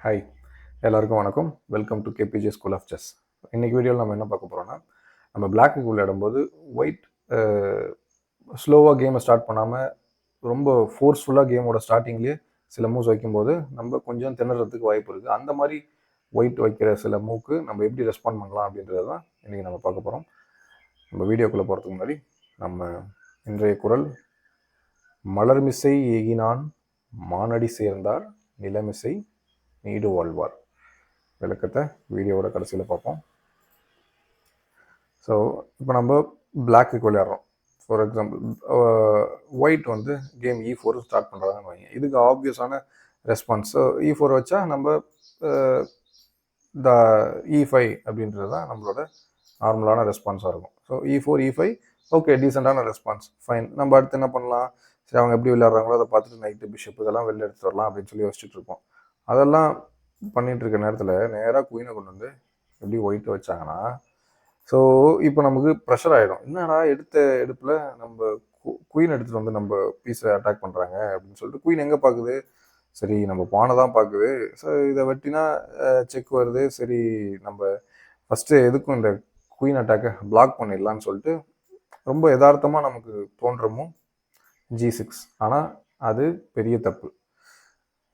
Hi எல்லாருக்கும் வணக்கம். Welcome to KBJ school of chess இன்றைக்கி வீடியோவில் நம்ம என்ன பார்க்க போகிறோம்னா நம்ம பிளாக்கு விளையாடும்போது ஒயிட் ஸ்லோவாக கேமை ஸ்டார்ட் பண்ணாமல் ரொம்ப ஃபோர்ஸ்ஃபுல்லாக கேமோட ஸ்டார்டிங்லேயே சில மூவ்ஸ் வைக்கும்போது நம்ம கொஞ்சம் திணறதுக்கு வாய்ப்பு இருக்குது அந்த மாதிரி ஒயிட் வைக்கிற சில மூக்கு நம்ம எப்படி ரெஸ்பாண்ட் பண்ணலாம் அப்படின்றது தான் இன்றைக்கி நம்ம பார்க்க போகிறோம் நம்ம வீடியோக்குள்ளே போகிறதுக்கு முன்னாடி நம்ம இன்றைய குரல் மலர்மிசை ஏகினான் மானடி சேர்ந்தார் நிலமிசை நீடு வாழ்வார். விளக்கத்தை வீடியோவோட கடைசியில் பார்ப்போம். ஸோ இப்போ நம்ம பிளாக்கு விளையாடுறோம். ஃபார் எக்ஸாம்பிள் ஒயிட் வந்து game E e four start பண்ணுறாங்கன்னு வைங்க. இதுக்கு ஆப்வியஸான ரெஸ்பான்ஸ் ஸோ இ ஃபோர் வச்சா நம்ம த இ ஃபைவ் அப்படின்றது தான் நம்மளோட நார்மலான ரெஸ்பான்ஸாக இருக்கும். So E four E five okay டீசெண்டான ரெஸ்பான்ஸ் ஃபைன் நம்ம அடுத்து என்ன பண்ணலாம்? சரி அவங்க எப்படி விளையாடுறாங்களோ அதை பார்த்துட்டு நைட்டு பிஷப் இதெல்லாம் வெளில எடுத்துட்டு வரலாம் அப்படின்னு சொல்லி யோசிச்சுட்டு இருப்போம். அதெல்லாம் பண்ணிகிட்ருக்க நேரத்தில் நேராக குயினை கொண்டு வந்து எப்படி ஒயிட் வச்சாங்கன்னா ஸோ இப்போ நமக்கு ப்ரெஷர் ஆகிடும் என்னடா எடுத்த எடுப்பில் நம்ம குயின் எடுத்துகிட்டு வந்து நம்ம பீஸை அட்டாக் பண்ணுறாங்க அப்படின்னு சொல்லிட்டு குயின் எங்கே பார்க்குது சரி நம்ம பானை தான் பார்க்குது ஸோ இதை வெட்டினா செக் வருது. சரி நம்ம ஃபஸ்ட்டு எதுக்கும் இந்த குயின் அட்டாக்கை பிளாக் பண்ணிடலான்னு சொல்லிட்டு ரொம்ப யதார்த்தமாக நமக்கு தோன்றமும் ஜி சிக்ஸ் ஆனால் அது பெரிய தப்பு.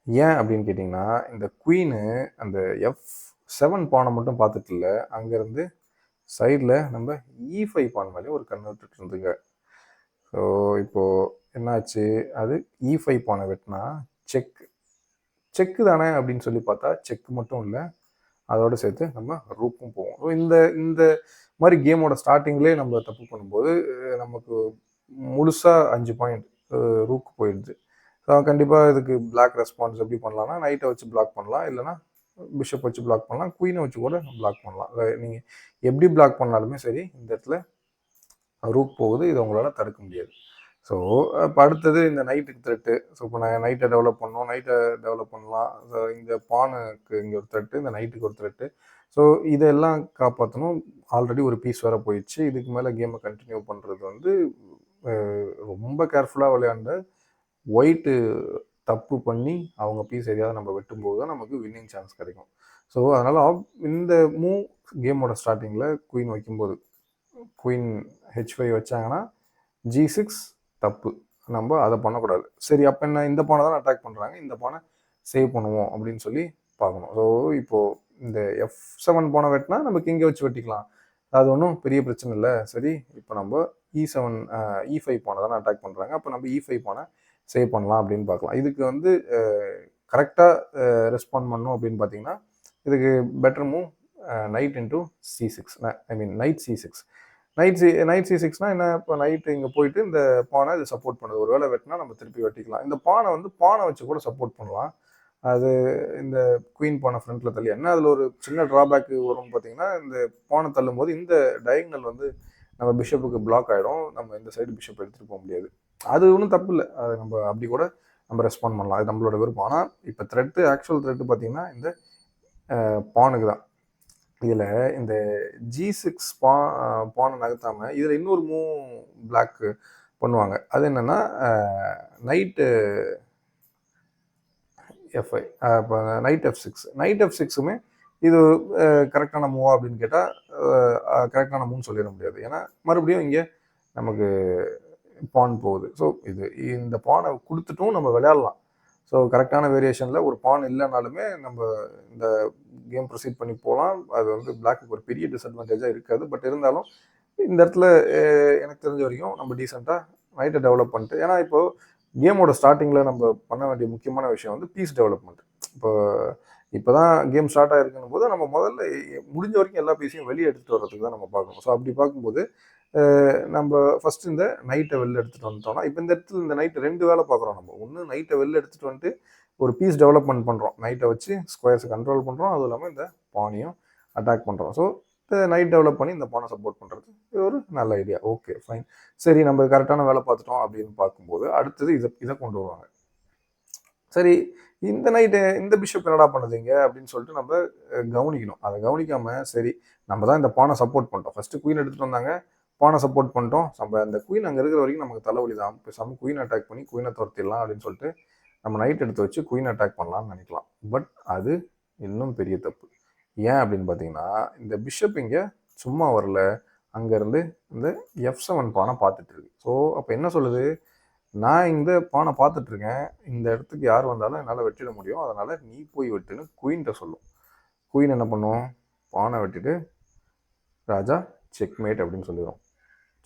ஏன் அப்படின்னு கேட்டிங்கன்னா இந்த குயினு அந்த எஃப் செவன் பானை மட்டும் பார்த்துட்டு இல்லை அங்கேருந்து சைடில் நம்ம இ ஃபைவ் பான் மேலே ஒரு கண் விட்டுட்டு இருந்துங்க. ஸோ இப்போது என்னாச்சு? அது இ ஃபைவ் பானை வெட்டினா செக் செக்கு தானே அப்படின்னு சொல்லி பார்த்தா செக் மட்டும் இல்லை. அதோடு சேர்த்து நம்ம ரூப்பும் போவோம். ஸோ இந்த இந்த மாதிரி கேமோட ஸ்டார்டிங்லேயே நம்ம தப்பு பண்ணும்போது நமக்கு முழுசாக அஞ்சு பாயிண்ட் ரூக்கு போயிடுது. ஸோ கண்டிப்பாக இதுக்கு பிளாக் ரெஸ்பான்ஸ் எப்படி பண்ணலாம்னா நைட்டை வச்சு பிளாக் பண்ணலாம். இல்லைனா பிஷப் வச்சு பிளாக் பண்ணலாம். குயினை வச்சு கூட பிளாக் பண்ணலாம். நீங்கள் எப்படி பிளாக் பண்ணாலுமே சரி இந்த இடத்துல ரூக் போகுது. இதை உங்களால் தடுக்க முடியாது. ஸோ இப்போ அடுத்தது இந்த நைட்டுக்கு த்ரெட்டு ஸோ இப்போ நான் நைட்டை டெவலப் பண்ணோம். நைட்டை டெவலப் பண்ணலாம். ஸோ இந்த பானுக்கு இங்கே ஒரு த்ரெட்டு இந்த நைட்டுக்கு ஒரு த்ரெட்டு ஸோ இதெல்லாம் காப்பாற்றணும் ஆல்ரெடி ஒரு பீஸ் வேறு போயிடுச்சு. இதுக்கு மேலே கேமை கண்டினியூ பண்ணுறது வந்து ரொம்ப கேர்ஃபுல்லாக விளையாண்ட ஒயிட்டு தப்பு பண்ணி அவங்க பீஸ் எதையாவது நம்ம வெட்டும்போது தான் நமக்கு வின்னிங் சான்ஸ் கிடைக்கும். ஸோ அதனால் இந்த மூவ் கேமோட ஸ்டார்டிங்கில் குயின் வைக்கும்போது குயின் ஹெச் ஃபைவ் வச்சாங்கன்னா ஜி சிக்ஸ் தப்பு. நம்ம அதை பண்ணக்கூடாது. சரி அப்போ என்ன? இந்த பானை தான் அட்டாக் பண்ணுறாங்க இந்த பானை சேவ் பண்ணுவோம் அப்படின்னு சொல்லி பார்க்கணும். ஸோ இப்போது இந்த எஃப் செவன் பானை வெட்டினா நம்ம இங்கே வச்சு வெட்டிக்கலாம். அது ஒன்றும் பெரிய பிரச்சனை இல்லை. சரி இப்போ நம்ம இ செவன் இ ஃபைவ் பானை தானே அட்டாக் பண்ணுறாங்க அப்போ நம்ம e இ ஃபைவ் பானை சேவ் பண்ணலாம் அப்படின்னு பார்க்கலாம். இதுக்கு வந்து கரெக்டாக ரெஸ்பாண்ட் பண்ணும் அப்படின்னு பார்த்தீங்கன்னா இதுக்கு better move knight into C six I mean knight C six knight C knight C சிக்ஸ்னால் என்ன? இப்போ நைட்டு இங்கே போயிட்டு இந்த பானை இது சப்போர்ட் பண்ணுது. ஒரு வேளை வெட்டினா நம்ம திருப்பி வெட்டிக்கலாம். இந்த பானை வந்து பானை வச்சு கூட சப்போர்ட் பண்ணலாம். அது இந்த குயின் பானை ஃப்ரண்ட்டில் தள்ளி. என்ன அதில் ஒரு சின்ன ட்ராபேக்கு வரும் பார்த்தீங்கன்னா இந்த பானை தள்ளும் போது இந்த டயங்கல் வந்து நம்ம பிஷப்புக்கு பிளாக் ஆகிடும் நம்ம இந்த சைடு பிஷப் எடுத்துகிட்டு போக முடியாது. அது ஒன்றும் தப்பு இல்லை. அது நம்ம அப்படி கூட நம்ம ரெஸ்பாண்ட் பண்ணலாம். அது நம்மளோட விருப்பம். ஆனால் இப்போ த்ரெட்டு ஆக்சுவல் த்ரெட்டு பார்த்தீங்கன்னா இந்த பானுக்கு தான். இதில் இந்த ஜி சிக்ஸ் பா பானை நகர்த்தாமல் இதில் இன்னொரு மூ பிளாக்கு பண்ணுவாங்க. அது என்னென்னா நைட்டு எஃப்ஐ இப்போ knight F six knight F சிக்ஸுமே இது கரெக்டான மூவா அப்படின்னு கேட்டால் கரெக்டான மூவ்னு சொல்லிட முடியாது. ஏன்னா மறுபடியும் இங்கே நமக்கு பான் போகுது. ஸோ இது இந்த பானை கொடுத்துட்டும் நம்ம விளையாடலாம். ஸோ கரெக்டான வேரியேஷனில் ஒரு பான் இல்லைனாலுமே நம்ம இந்த கேம் ப்ரொசீட் பண்ணி போகலாம். அது வந்து பிளாக்கு ஒரு பெரிய டிஸ்அட்வான்டேஜாக இருக்காது. பட் இருந்தாலும் இந்த இடத்துல எனக்கு தெரிஞ்ச வரைக்கும் நம்ம டீசெண்டாக நைட்டை டெவலப் பண்ணிட்டு ஏன்னா இப்போது கேமோட ஸ்டார்டிங்கில் நம்ம பண்ண வேண்டிய முக்கியமான விஷயம் வந்து பீஸ் டெவலப்மெண்ட் இப்போ இப்போ தான் கேம் ஸ்டார்ட் ஆகிருக்குன்னு போது நம்ம முதல்ல முடிஞ்ச வரைக்கும் எல்லா பீஸையும் வெளியே எடுத்துகிட்டு வர்றதுக்கு தான் நம்ம பார்க்கணும். ஸோ அப்படி பார்க்கும்போது நம்ம ஃபஸ்ட்டு இந்த நைட்டை வெளில எடுத்துகிட்டு வந்துட்டோம்னா இப்போ இந்த இடத்துல இந்த நைட்டு ரெண்டு வேலை பார்க்குறோம் நம்ம. ஒன்று நைட்டை வெளில எடுத்துகிட்டு வந்துட்டு ஒரு பீஸ் டெவலப்மெண்ட் பண்ணுறோம் நைட்டை வச்சு ஸ்கொயர்ஸை கண்ட்ரோல் பண்ணுறோம் அதுவும் இல்லாமல் இந்த பானையும் அட்டாக் பண்ணுறோம் ஸோ இந்த நைட் டெவலப் பண்ணி இந்த பானை சப்போர்ட் பண்ணுறது இது ஒரு நல்ல ஐடியா ஓகே ஃபைன் சரி நம்ம கரெக்டான வேலை பார்த்துட்டோம் அப்படின்னு பார்க்கும்போது அடுத்தது இதை இதை கொண்டு வருவாங்க. சரி இந்த நைட்டு இந்த பிஷப் என்னடா பண்ணுதுங்க அப்படின்னு சொல்லிட்டு நம்ம கவனிக்கணும். அதை கவனிக்காமல் சரி நம்ம தான் இந்த பானை சப்போர்ட் பண்ணிட்டோம் ஃபஸ்ட்டு குயின் எடுத்துகிட்டு வந்தாங்க. பானை சப்போர்ட் பண்ணிட்டோம். நம்ம அந்த குயின் அங்கே இருக்கிற வரைக்கும் நமக்கு தலைவலி தான். பேசாமல் குயின் அட்டாக் பண்ணி குயினை துரத்திடலாம் அப்படின்னு சொல்லிட்டு நம்ம நைட் எடுத்து வச்சு குயின் அட்டாக் பண்ணலாம்னு நினைக்கலாம். பட் அது இன்னும் பெரிய தப்பு. ஏன் அப்படின்னு பார்த்தீங்கன்னா இந்த பிஷப் இங்கே சும்மா வரல. அங்கேருந்து இந்த எஃப் செவன் பானை பார்த்துட்ருக்கு ஸோ அப்போ என்ன சொல்லுது? நான் இந்த பானை பார்த்துட்ருக்கேன் இந்த இடத்துக்கு யார் வந்தாலும் என்னால் வெட்டிட முடியும். அதனால் நீ போய் வெட்டுன்னு குயின்கிட்ட சொல்லும். குயின் என்ன பண்ணும்? பானை வெட்டிட்டு ராஜா செக்மேட் அப்படின்னு சொல்லிடும்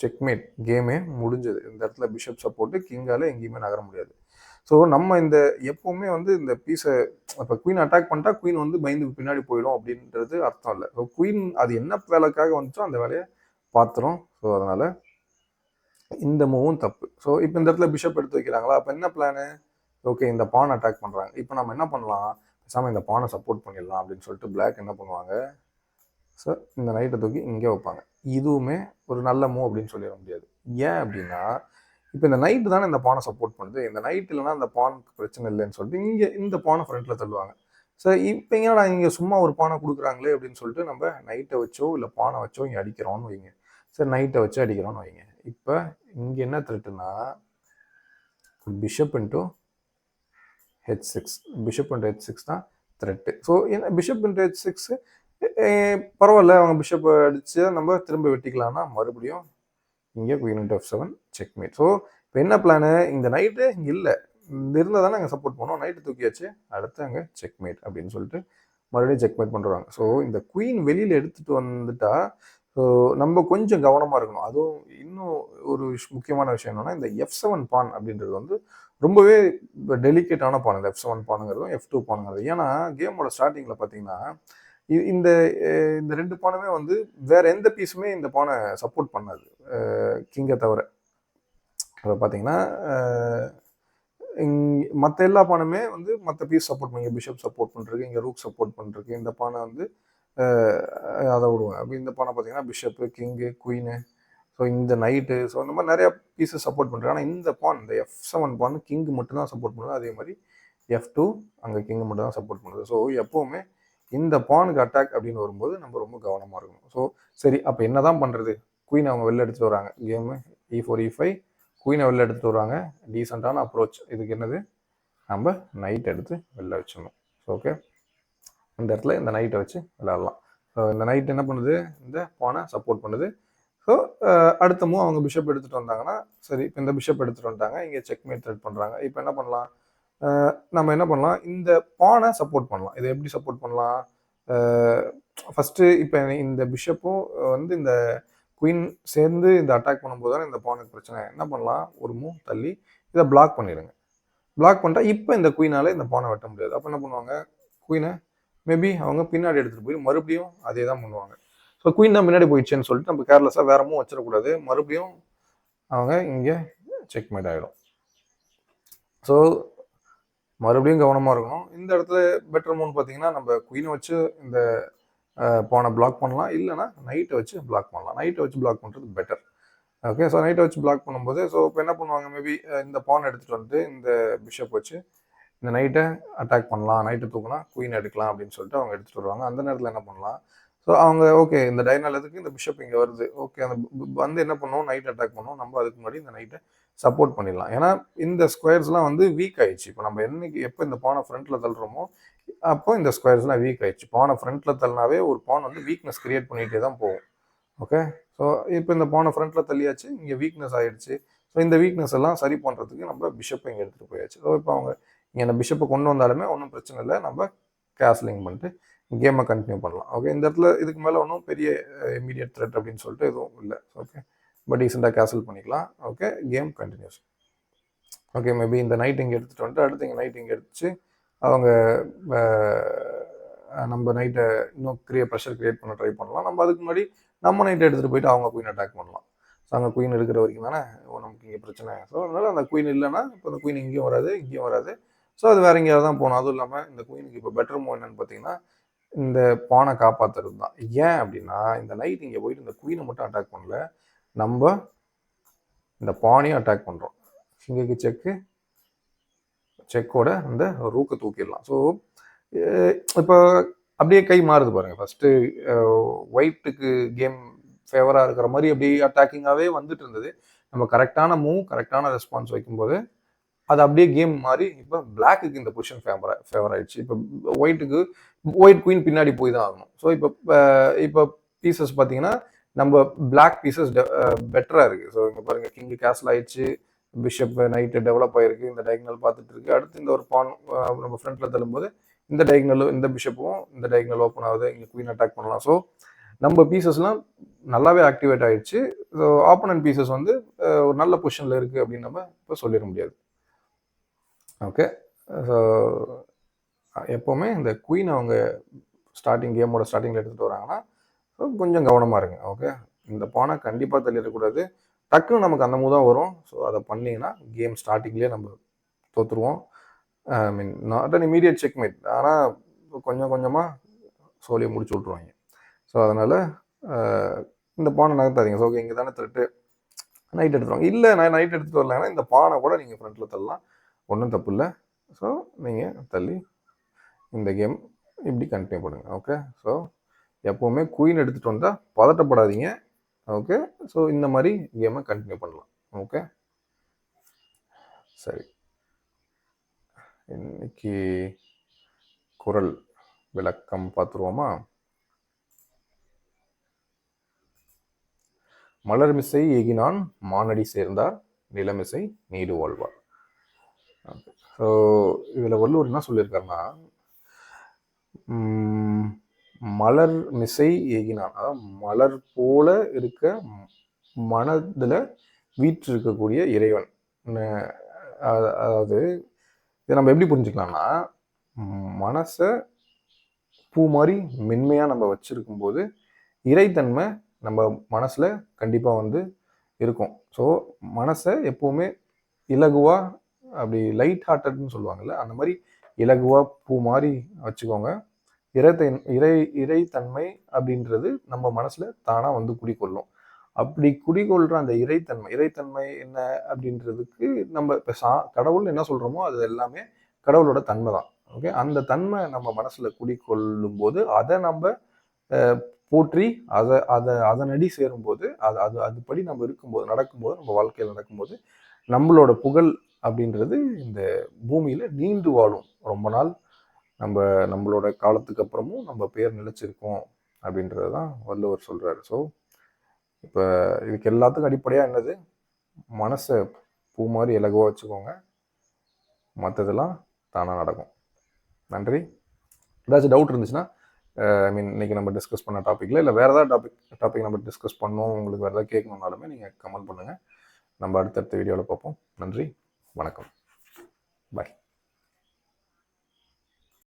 செக்மேட் கேமே முடிஞ்சது. இந்த இடத்துல பிஷப் சப்போர்ட்டு கிங்கால எங்கேயுமே நகர முடியாது. ஸோ நம்ம இந்த எப்போவுமே வந்து இந்த பீஸை இப்போ குயின் அட்டாக் பண்ணிட்டா குயின் வந்து பயந்து பின்னாடி போயிடும் அப்படின்றது அர்த்தம் இல்லை. ஸோ குயின் அது என்ன வேலைக்காக வந்துச்சோ அந்த வேலையை பார்த்துரும். ஸோ அதனால் இந்த மூவும் தப்பு. ஸோ இப்போ இந்த இடத்துல பிஷப் எடுத்து வைக்கிறாங்களா? அப்போ என்ன பிளானு ஓகே இந்த பான் அட்டாக் பண்ணுறாங்க இப்போ நம்ம என்ன பண்ணலாம்? பேசாமல் இந்த பானை சப்போர்ட் பண்ணிடலாம் அப்படின்னு சொல்லிட்டு பிளாக் என்ன பண்ணுவாங்க? ஸோ இந்த நைட்டை தூக்கி இங்கே வைப்பாங்க. இதுவுமே ஒரு நல்ல மூவ் அப்படின்னு சொல்லிட முடியாது. ஏன் அப்படின்னா இப்போ இந்த நைட்டு தானே இந்த பானை சப்போர்ட் பண்ணுது. இந்த நைட் இல்லைன்னா அந்த பானுக்கு பிரச்சனை இல்லைன்னு சொல்லிட்டு இங்கே இந்த பானை ஃப்ரண்ட்டில் தள்ளுவாங்க. ஸோ இப்போ என்னடா இங்கே சும்மா ஒரு பானை கொடுக்குறாங்களே அப்படின்னு சொல்லிட்டு நம்ம நைட்டை வச்சோ இல்லை பானை வச்சோ இங்கே அடிக்கிறோம்னு வைங்க. சரி நைட்டை வச்சு அடிக்கிறோம்னு வைங்க. இப்போ இங்கே என்ன த்ரெட்டுனா bishop into H six bishop into H six தான் த்ரெட்டு ஸோ என்ன பிஷப் இன்ட்டு ஹெச் சிக்ஸு பரவாயில்ல அவங்க பிஷப் அடித்து நம்ம திரும்ப வெட்டிக்கலாம்னா மறுபடியும் இங்கே queen into F seven checkmate so இப்போ என்ன பிளானு இந்த நைட்டு இங்கே இல்லை. இந்த இருந்தால் தானே அங்கே சப்போர்ட் பண்ணோம் நைட்டு தூக்கியாச்சு. அடுத்து அங்கே செக் மீட் அப்படின்னு சொல்லிட்டு மறுபடியும் செக் செக்மேட் பண்ணுறாங்க ஸோ இந்த குயின் வெளியில் எடுத்துகிட்டு வந்துட்டா ஸோ நம்ம கொஞ்சம் கவனமாக இருக்கணும். அதுவும் இன்னும் ஒரு முக்கியமான விஷயம் என்னென்னா இந்த எஃப் செவன் பான் அப்படின்றது வந்து ரொம்பவே டெலிகேட்டான பான் இந்த எஃப் செவன் பானுங்கிறதும் எஃப் டூ பானுங்கிறது ஏன்னா கேமோட ஸ்டார்டிங்கில் பார்த்தீங்கன்னா இந்த இந்த ரெண்டு பானுமே வந்து வேற எந்த பீஸுமே இந்த பானை சப்போர்ட் பண்ணாது. கிங்கை தவிர. அதை பார்த்தீங்கன்னா மற்ற எல்லா பானுமே வந்து மற்ற பீஸ் சப்போர்ட் பண்ணி பிஷப் சப்போர்ட் பண்ணுறதுக்கு இங்கே ரூக் சப்போர்ட் பண்ணுறதுக்கு இந்த பானை வந்து அதை விடுவேன் அப்போ இந்த பானை பார்த்தீங்கன்னா பிஷப்பு கிங்கு குயினு ஸோ இந்த நைட்டு ஸோ இந்த மாதிரி நிறையா பீஸஸ் சப்போர்ட் பண்ணுறாங்க ஆனால் இந்த பான் இந்த எஃப் செவன் பான் கிங்கு மட்டும்தான் சப்போர்ட் பண்ணுது. அதே மாதிரி எஃப் டூ அங்கே கிங்கு மட்டும்தான் சப்போர்ட் பண்ணுது. ஸோ எப்போவுமே இந்த பானுக்கு அட்டாக் அப்படின்னு வரும்போது நம்ம ரொம்ப கவனமாக இருக்கணும். ஸோ சரி அப்போ என்ன தான் பண்ணுறது குயின் அவங்க வெளில எடுத்துகிட்டு வராங்க. Game E four E five குயினை வெளில எடுத்துகிட்டு வராங்க. டீசெண்டான அப்ரோச் இதுக்கு என்னது? நம்ம நைட் எடுத்து வெளில வச்சிடணும். ஸோ ஓகே இந்த இடத்துல இந்த நைட்டை வச்சு விளாட்லாம் ஸோ இந்த நைட் என்ன பண்ணுது? இந்த பானை சப்போர்ட் பண்ணுது. ஸோ அடுத்த மூவ் அவங்க பிஷப் எடுத்துகிட்டு வந்தாங்கன்னா சரி இப்போ இந்த பிஷப் எடுத்துகிட்டு வந்துட்டாங்க. இங்கே செக்மேட் த்ரெட் பண்ணுறாங்க இப்போ என்ன பண்ணலாம்? நம்ம என்ன பண்ணலாம்? இந்த பானை சப்போர்ட் பண்ணலாம். இதை எப்படி சப்போர்ட் பண்ணலாம்? ஃபஸ்ட்டு இப்போ இந்த பிஷப்பும் வந்து இந்த குயின் சேர்ந்து இந்த அட்டாக் பண்ணும்போது தான் இந்த பானுக்கு பிரச்சனை. என்ன பண்ணலாம்? ஒரு மூவ் தள்ளி இதை பிளாக் பண்ணிடுங்க. பிளாக் பண்ணிட்டா இப்போ இந்த குயினால் இந்த பானை வெட்ட முடியாது. அப்போ என்ன பண்ணுவாங்க? குயினை மேபி அவங்க பின்னாடி எடுத்துகிட்டு போய் மறுபடியும் அதே தான் பண்ணுவாங்க. ஸோ குயின் தான் பின்னாடி போயிடுச்சுன்னு சொல்லிட்டு நம்ம கேர்லெஸ்ஸாக வேற மூவ் வச்சிடக்கூடாது. மறுபடியும் அவங்க இங்கே செக்மேட் ஆகிடும் ஸோ மறுபடியும் கவனமாக இருக்கணும். இந்த இடத்துல பெட்டர் மூன் பார்த்தீங்கன்னா நம்ம குயினை வச்சு இந்த பானை பிளாக் பண்ணலாம். இல்லைன்னா நைட்டை வச்சு பிளாக் பண்ணலாம். நைட்டை வச்சு பிளாக் பண்ணுறது பெட்டர் ஓகே ஸோ நைட்டை வச்சு பிளாக் பண்ணும்போது ஸோ இப்போ என்ன பண்ணுவாங்க? மேபி இந்த பான் எடுத்துகிட்டு வந்து இந்த பிஷப் வச்சு இந்த நைட்டை அட்டாக் பண்ணலாம். நைட்டை தூக்கினா குயின் எடுக்கலாம் அப்படின்னு சொல்லிட்டு அவங்க எடுத்துகிட்டு வருவாங்க. அந்த நேரத்தில் என்ன பண்ணலாம்? ஸோ அவங்க ஓகே இந்த டைனாலத்துக்கு இந்த பிஷப் இங்கே வருது. ஓகே அந்த வந்து என்ன பண்ணுவோம் நைட் அட்டாக் பண்ணுவோம் நம்ம அதுக்கு முன்னாடி இந்த நைட்டை சப்போர்ட் பண்ணிடலாம். ஏன்னா இந்த ஸ்கொயர்ஸ்லாம் வந்து வீக் ஆயிடுச்சு. இப்போ நம்ம என்னைக்கு எப்போ இந்த பானை ஃப்ரண்ட்டில் தள்ளுறோமோ அப்போ இந்த ஸ்கொயர்ஸ்லாம் வீக் ஆயிடுச்சு. பானை ஃப்ரண்ட்டில் தள்ளினாவே ஒரு பான் வந்து வீக்னஸ் கிரியேட் பண்ணிகிட்டே தான் போகும். ஓகே? ஸோ இப்போ இந்த பானை ஃப்ரண்ட்டில் தள்ளியாச்சு இங்கே வீக்னஸ் ஆகிடுச்சு ஸோ இந்த வீக்னஸ் எல்லாம் சரி பண்ணுறதுக்கு நம்ம பிஷப்பை இங்கே எடுத்துகிட்டு போயாச்சு. ஸோ இப்போ அவங்க இங்கே இந்த பிஷப்பை கொண்டு வந்தாலுமே ஒன்றும் பிரச்சனை இல்லை. நம்ம கேஸ்லிங் பண்ணிட்டு கேமை கண்டினியூ பண்ணலாம். ஓகே? இந்த இடத்துல இதுக்கு மேலே ஒன்றும் பெரிய இமீடியட் த்ரெட் அப்படின்னு சொல்லிட்டு எதுவும் இல்லை. ஓகே பட் ரீசெண்டாக கேன்சல் பண்ணிக்கலாம். Okay game continues okay maybe இந்த நைட் இங்கே எடுத்துகிட்டு வந்துட்டு அடுத்து இங்கே நைட் இங்கே எடுத்துச்சு அவங்க நம்ம நைட்டை இன்னும் கிரியே ப்ரெஷர் க்ரியேட் பண்ண ட்ரை பண்ணலாம். நம்ம அதுக்கு முன்னாடி நம்ம நைட்டை எடுத்துகிட்டு போயிட்டு அவங்க குயின் அட்டாக் பண்ணலாம். ஸோ அங்கே குயின் இருக்கிற வரைக்கும் தானே ஓ, நமக்கு இங்கே பிரச்சனை. ஸோ அதனால் அந்த குயின் இல்லைன்னா இப்போ அந்த குயின் இங்கேயும் வராது இங்கேயும் வராது. ஸோ அது வேற எங்கேயாவது தான் போகணும். அதுவும் இல்லாமல் இந்த குயினுக்கு இப்போ பெட்டர் மூவ் என்னன்னு பார்த்தீங்கன்னா இந்த பானை காப்பாற்றுறது தான் ஏன் அப்படின்னா இந்த நைட் இங்கே போயிட்டு இந்த குயினை மட்டும் அட்டாக் பண்ணல. நம்ம இந்த பானையும் அட்டாக் பண்ணுறோம் சிங்கக்கு செக்கு செக்கோட அந்த ரூக்கை தூக்கிடலாம். ஸோ இப்போ அப்படியே கை மாறுது பாருங்க. ஃபர்ஸ்ட்டு ஒயிட்டுக்கு கேம் ஃபேவராக இருக்கிற மாதிரி அப்படியே அட்டாக்கிங்காகவே வந்துட்டு இருந்தது. நம்ம கரெக்டான மூவ் கரெக்டான ரெஸ்பான்ஸ் வைக்கும்போது அது அப்படியே கேம் மாறி இப்போ பிளாக்குக்கு இந்த பொசிஷன் ஃபேவரா ஃபேவர் ஆயிடுச்சு. இப்போ ஒயிட்டுக்கு ஒயிட் குயின் பின்னாடி போய் தான் ஆகணும். ஸோ இப்போ இப்போ பீசஸ் பார்த்தீங்கன்னா நம்ம பிளாக் பீசஸ் பெட்டராக இருக்குது ஸோ இங்கே பாருங்கள் கிங்கு கேஸ்ல் ஆயிடுச்சு பிஷப் நைட்டு டெவலப் ஆயிருக்கு இந்த டைக்னல் பார்த்துட்டு இருக்கு. அடுத்து இந்த ஒரு பான் uh, நம்ம ஃப்ரண்ட்டில் தள்ளும்போது இந்த டைக்னலும் இந்த பிஷப்பும் இந்த டைக்னல் ஓப்பன் ஆகுது. இங்கே குயின் அட்டாக் பண்ணலாம். ஸோ நம்ம பீசஸ்லாம் நல்லாவே ஆக்டிவேட் ஆகிடுச்சு ஸோ ஆப்போனன்ட் பீசஸ் வந்து uh, ஒரு நல்ல பொசிஷனில் இருக்குது அப்படின்னு நம்ம இப்போ சொல்லிட முடியாது. ஓகே ஸோ எப்போவுமே இந்த குயின் அவங்க ஸ்டார்டிங் கேமோட ஸ்டார்டிங்கில் எடுத்துகிட்டு வராங்கன்னா கொஞ்சம் கவனமாக இருங்க ஓகே இந்த பானை கண்டிப்பாக தள்ளிடக்கூடாது. டக்குன்னு நமக்கு அந்த தான் வரும். ஸோ அதை பண்ணிங்கன்னா கேம் ஸ்டார்டிங்லேயே நம்ம தோற்றுருவோம் I mean not an immediate checkmate ஆனால் கொஞ்சம் கொஞ்சமாக சோழியை முடிச்சு விட்ருவாங்க ஸோ அதனால் இந்த பானை நகர்த்தாதீங்க. ஸோ ஓகே இங்கே தானே திருட்டு. நைட் எடுத்துருவாங்க. இல்லை நான் நைட் எடுத்துகிட்டு வரலன்னா இந்த பானை கூட நீங்கள் ஃப்ரண்ட்டில் தள்ளலாம். ஒன்றும் தப்பு இல்லை. ஸோ நீங்கள் தள்ளி இந்த கேம் இப்படி கண்டினியூ பண்ணுங்கள் ஓகே ஸோ எப்போவுமே குயின் எடுத்துகிட்டு வந்தால் பதட்டப்படாதீங்க. ஓகே ஸோ இந்த மாதிரி கேமை கண்டினியூ பண்ணலாம். ஓகே சரி. இன்னைக்கு குரல் விளக்கம் பார்த்துருவோமா? மலர்மிசை ஏகினான் மானடி சேர்ந்தார் நிலமிசை நீடு வாழ்வார். ஸோ இதில் வள்ளுவர் என்ன சொல்லியிருக்காருன்னா மலர் மிசை ஏகினான். அதாவது மலர் போல இருக்க மனதில் வீற்று இருக்கக்கூடிய இறைவன் அதாவது இதை நம்ம எப்படி புரிஞ்சுக்கலாம்னா மனசை பூ மாதிரி மென்மையாக நம்ம வச்சுருக்கும் போது இறைத்தன்மை நம்ம மனசில் கண்டிப்பாக வந்து இருக்கும். ஸோ மனசை எப்போவுமே இலகுவாக அப்படி லைட் ஹார்ட்டட்னு சொல்லுவாங்கள்ல அந்த மாதிரி இலகுவாக பூ மாதிரி வச்சுக்கோங்க. இறைத்தை இறை இறைத்தன்மை அப்படின்றது நம்ம மனசில் தானாக வந்து குடிக்கொள்ளும் அப்படி குடிகொள்கிற அந்த இறைத்தன்மை இறைத்தன்மை என்ன அப்படின்றதுக்கு நம்ம இப்போ சா கடவுள் என்ன சொல்கிறோமோ அது எல்லாமே கடவுளோட தன்மை தான். ஓகே அந்த தன்மை நம்ம மனசில் குடிக்கொள்ளும் போது அதை நம்ம போற்றி அதை அதை அதனடி சேரும்போது அது அது அதுபடி நம்ம இருக்கும்போது நடக்கும்போது நம்ம வாழ்க்கையில் நடக்கும்போது நம்மளோட புகழ் அப்படின்றது இந்த பூமியில் நீண்டு வாழும். ரொம்ப நாள் நம்ம நம்மளோட காலத்துக்கு அப்புறமும் நம்ம பேர் நிலச்சிருக்கோம் அப்படின்றது தான் வள்ளுவர் சொல்கிறாரு ஸோ இப்போ இதுக்கு எல்லாத்துக்கும் அடிப்படையாக என்னது? மனசை பூ மாதிரி இலகுவாக வச்சுக்கோங்க. மற்றதெல்லாம் தானாக நடக்கும். நன்றி. ஏதாச்சும் டவுட் இருந்துச்சுன்னா ஐ மீன் இன்றைக்கி நம்ம டிஸ்கஸ் பண்ண டாப்பிக்கில் இல்லை வேறு ஏதாவது டாபிக் டாபிக் நம்ம டிஸ்கஸ் பண்ணோம் உங்களுக்கு வேறு ஏதாவது கேட்கணுன்னாலுமே நீங்கள் கமெண்ட் பண்ணுங்கள் நம்ம அடுத்தடுத்த வீடியோவில் பார்ப்போம். நன்றி. வணக்கம். பாய்